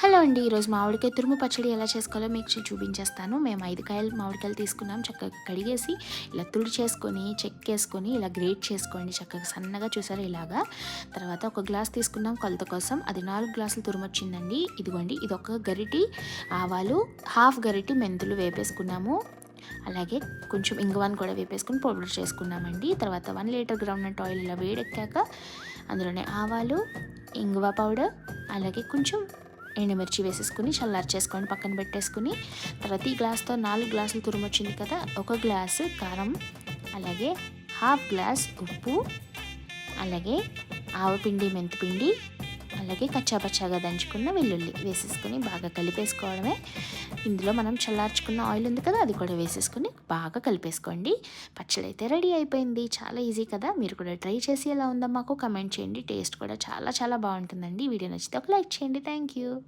Hello అండి ఈరోజు మామిడికాయ తురుము పచ్చడి ఎలా చేసుకోవాలో మీకు చూపించేస్తాను. మేము ఐదు కాయలు మామిడికాయలు తీసుకున్నాం చక్కగా కడిగేసి ఇలా తుడి చేసుకొని చెక్కేసుకొని ఇలా గ్రేట్ చేసుకోండి. చక్కగా సన్నగా చూసారు ఇలాగా? తర్వాత ఒక గ్లాస్ తీసుకున్నాం కొలత కోసం. అది నాలుగు గ్లాసులు తురుము వచ్చిందండి. ఇదిగోండి ఇది ఒక గరిటి ఆవాలు హాఫ్ గరిటి మెంతులు వేపేసుకున్నాము. అలాగే కొంచెం ఇంగువాన్ కూడా వేపేసుకుని పౌడర్ చేసుకున్నామండి. తర్వాత వన్ లీటర్ గ్రౌండ్ ఆయిల్ ఇలా వేడెక్కాక అందులోనే ఆవాలు ఇంగువ పౌడర్ అలాగే కొంచెం ఎండుమిర్చి వేసేసుకుని చల్లార్చేసుకొని పక్కన పెట్టేసుకుని తర్వాత ఈ గ్లాస్తో నాలుగు గ్లాసులు తురుమొచ్చింది కదా ఒక గ్లాసు కారం అలాగే హాఫ్ గ్లాస్ ఉప్పు అలాగే ఆవపిండి మెంతిపిండి అలాగే కచ్చాపచ్చాగా దంచుకున్న వెల్లుల్లి వేసేసుకుని బాగా కలిపేసుకోవడమే. ఇందులో మనం చల్లార్చుకున్న ఆయిల్ ఉంది కదా అది కూడా వేసేసుకుని బాగా కలిపేసుకోండి. పచ్చడి అయితే రెడీ అయిపోయింది. చాలా ఈజీ కదా. మీరు కూడా ట్రై చేసి ఎలా ఉందో మాకు కమెంట్ చేయండి. టేస్ట్ కూడా చాలా చాలా బాగుంటుందండి. వీడియో నచ్చితే ఒక లైక్ చేయండి. Thank you.